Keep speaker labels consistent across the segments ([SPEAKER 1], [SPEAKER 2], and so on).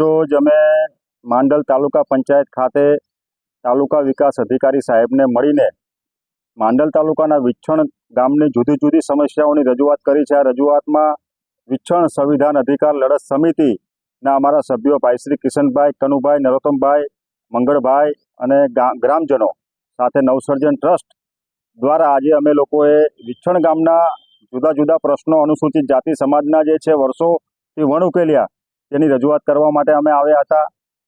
[SPEAKER 1] રોજ અમે માંડલ તાલુકા પંચાયત ખાતે તાલુકા વિકાસ અધિકારી સાહેબને મળીને માંડલ તાલુકાના વિચ્છણ ગામની જુદી જુદી સમસ્યાઓની રજૂઆત કરી છે. આ રજૂઆતમાં વિચ્છણ સંવિધાન અધિકાર લડત સમિતિના અમારા સભ્યો ભાઈ શ્રી કિશનભાઈ, કનુભાઈ, નરોત્તમભાઈ, મંગળભાઈ અને ગ્રામજનો સાથે નવસર્જન ટ્રસ્ટ દ્વારા આજે અમે લોકોએ વિચ્છણ ગામના જુદા જુદા પ્રશ્નો અનુસૂચિત જાતિ સમાજના જે છે, વર્ષોથી વણ ઉકેલ્યા તેની રજૂઆત કરવા માટે અમે આવ્યા હતા.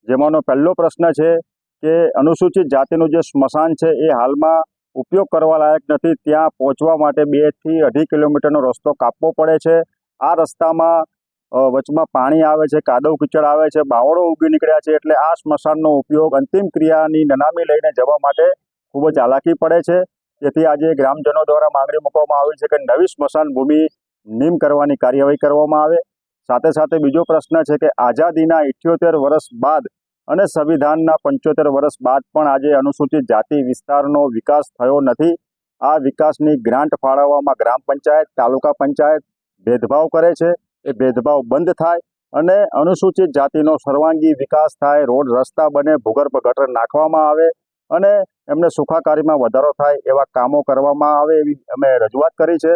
[SPEAKER 1] જેમાંનો પહેલો પ્રશ્ન છે કે અનુસૂચિત જાતિનું જે સ્મશાન છે એ હાલમાં ઉપયોગ કરવા લાયક નથી. ત્યાં પહોંચવા માટે બેથી અઢી કિલોમીટરનો રસ્તો કાપવો પડે છે. આ રસ્તામાં વચમાં પાણી આવે છે, કાદવ કીચડ આવે છે, બાવળો ઉગી નીકળ્યા છે એટલે આ સ્મશાનનો ઉપયોગ અંતિમ ક્રિયાની નનામી લઈને જવા માટે ખૂબ જ હાલાકી પડે છે. તેથી આજે ગ્રામજનો દ્વારા માંગણી મૂકવામાં આવી છે કે નવી સ્મશાન ભૂમિ નીમ કરવાની કાર્યવાહી કરવામાં આવે. સાથે સાથે બીજો પ્રશ્ન છે કે આઝાદીના ઇઠ્યોતેર વર્ષ બાદ અને સંવિધાનના પંચોતેર વર્ષ બાદ પણ આજે અનુસૂચિત જાતિ વિસ્તારનો વિકાસ થયો નથી. આ વિકાસની ગ્રાન્ટ ફાળવવામાં ગ્રામ પંચાયત, તાલુકા પંચાયત ભેદભાવ કરે છે. એ ભેદભાવ બંધ થાય અને અનુસૂચિત જાતિનો સર્વાંગી વિકાસ થાય. રોડ, રસ્તા બને, ભૂગર્ભ ગટર નાખવામાં આવે અને એમને સુખાકારીમાં વધારો થાય એવા કામો કરવામાં આવે એવી અમે રજૂઆત કરી છે.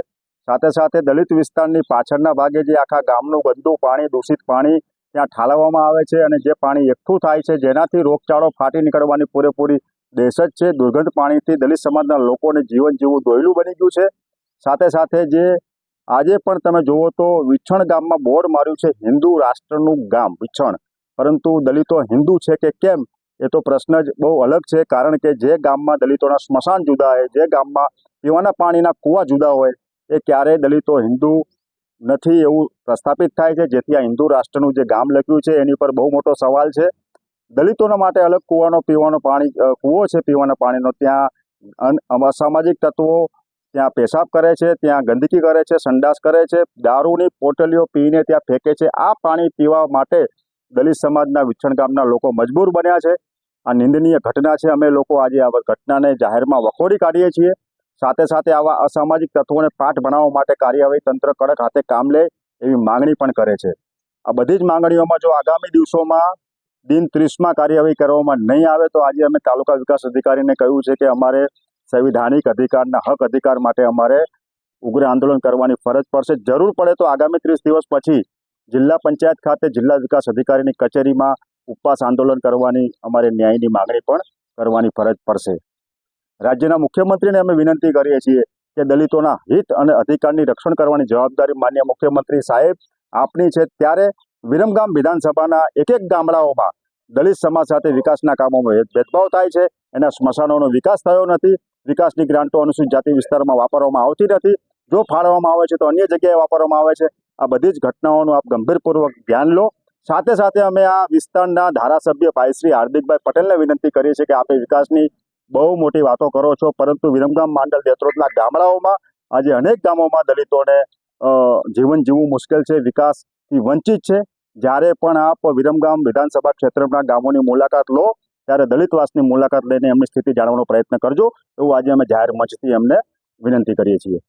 [SPEAKER 1] સાથે સાથે દલિત વિસ્તારની પાછળના ભાગે જે આખા ગામનું ગંદુ પાણી, દૂષિત પાણી ત્યાં ઠાલવવામાં આવે છે અને જે પાણી એકઠું થાય છે, જેનાથી રોગચાળો ફાટી નીકળવાની પૂરેપૂરી દહેશત છે. દુર્ગંધ પાણીથી દલિત સમાજના લોકોને જીવન જીવવું દોયલું બની ગયું છે. સાથે સાથે જે આજે પણ તમે જુઓ તો વિછણ ગામમાં બોર્ડ માર્યું છે. હિન્દુ રાષ્ટ્રનું ગામ વિછણ પરંતુ દલિતો હિન્દુ છે કે કેમ? એ તો પ્રશ્ન જ બહુ અલગ છે. કારણ કે જે ગામમાં દલિતોના સ્મશાન જુદા હોય, જે ગામમાં પીવાના પાણીના કૂવા જુદા હોય એ ક્યારેય દલિતો હિન્દુ નથી એવું પ્રસ્થાપિત થાય છે, જેથી આ હિન્દુ રાષ્ટ્રનું જે ગામ લખ્યું છે, એની પર બહુ મોટો સવાલ છે. દલિતોના માટે અલગ કૂવાનો, પીવાનો પાણી કૂવો છે, પીવાના પાણીનો. ત્યાં અસામાજિક તત્વો ત્યાં પેશાબ કરે છે, ત્યાં ગંદકી કરે છે, સંડાસ કરે છે, દારૂની પોટલીઓ પીને ત્યાં ફેંકે છે. આ પાણી પીવા માટે દલિત સમાજના વિછણ ગામના લોકો મજબૂર બન્યા છે. આ નિંદનીય ઘટના છે. અમે લોકો આજે આ ઘટનાને જાહેરમાં વખોડી કાઢીએ છીએ. સાથે સાથે આવા અસામાજિક તત્વોને પાઠ ભણાવવા માટે કાર્યવાહી તંત્ર કડક હાથે કામ લે એવી માંગણી પણ કરે છે. આ બધી જ માંગણીઓમાં જો આગામી દિવસોમાં દિન ત્રીસમાં કાર્યવાહી કરવામાં નહીં આવે તો આજે અમે તાલુકા વિકાસ અધિકારીને કહ્યું છે કે અમારે સંવિધાનિક અધિકારના હક અધિકાર માટે અમારે ઉગ્ર આંદોલન કરવાની ફરજ પડશે. જરૂર પડે તો આગામી ત્રીસ દિવસ પછી જિલ્લા પંચાયત ખાતે જિલ્લા વિકાસ અધિકારીની કચેરીમાં ઉપવાસ આંદોલન કરવાની અમારે ન્યાયની માંગણી પણ કરવાની ફરજ પડશે. રાજ્યના મુખ્યમંત્રીને અમે વિનંતી કરીએ છીએ કે દલિતોના હિત અને અધિકારની રક્ષણ કરવાની જવાબદારી માન્ય મુખ્યમંત્રી સાહેબ આપની છે. ત્યારે વિરમગામ વિધાનસભાના એક એક ગામડાઓમાં દલિત સમાજ સાથે વિકાસના કામોમાં ભેદભાવ થાય છે. એના સ્મશાનોનો વિકાસ થયો નથી. વિકાસની ગ્રાન્ટો અનુસૂચિત જાતિ વિસ્તારમાં વાપરવામાં આવતી નથી. જો ફાળવવામાં આવે છે તો અન્ય જગ્યાએ વાપરવામાં આવે છે. આ બધી જ ઘટનાઓનું આપ ગંભીરપૂર્વક ધ્યાન લો. સાથે સાથે અમે આ વિસ્તારના ધારાસભ્ય ભાઈ શ્રી હાર્દિકભાઈ પટેલને વિનંતી કરીએ છીએ કે આપે વિકાસની બહુ મોટી વાતો કરો છો, પરંતુ વિરમગામ માંડલ દેત્રોદના ગામડાઓમાં આજે અનેક ગામોમાં દલિતોને જીવન જીવવું મુશ્કેલ છે, વિકાસથી વંચિત છે. જ્યારે પણ આપ વિરમગામ વિધાનસભા ક્ષેત્રના ગામોની મુલાકાત લો, ત્યારે દલિતવાસની મુલાકાત લઈને એમની સ્થિતિ જાણવાનો પ્રયત્ન કરજો. એવું આજે અમે જાહેર મંચથી એમને વિનંતી કરીએ છીએ.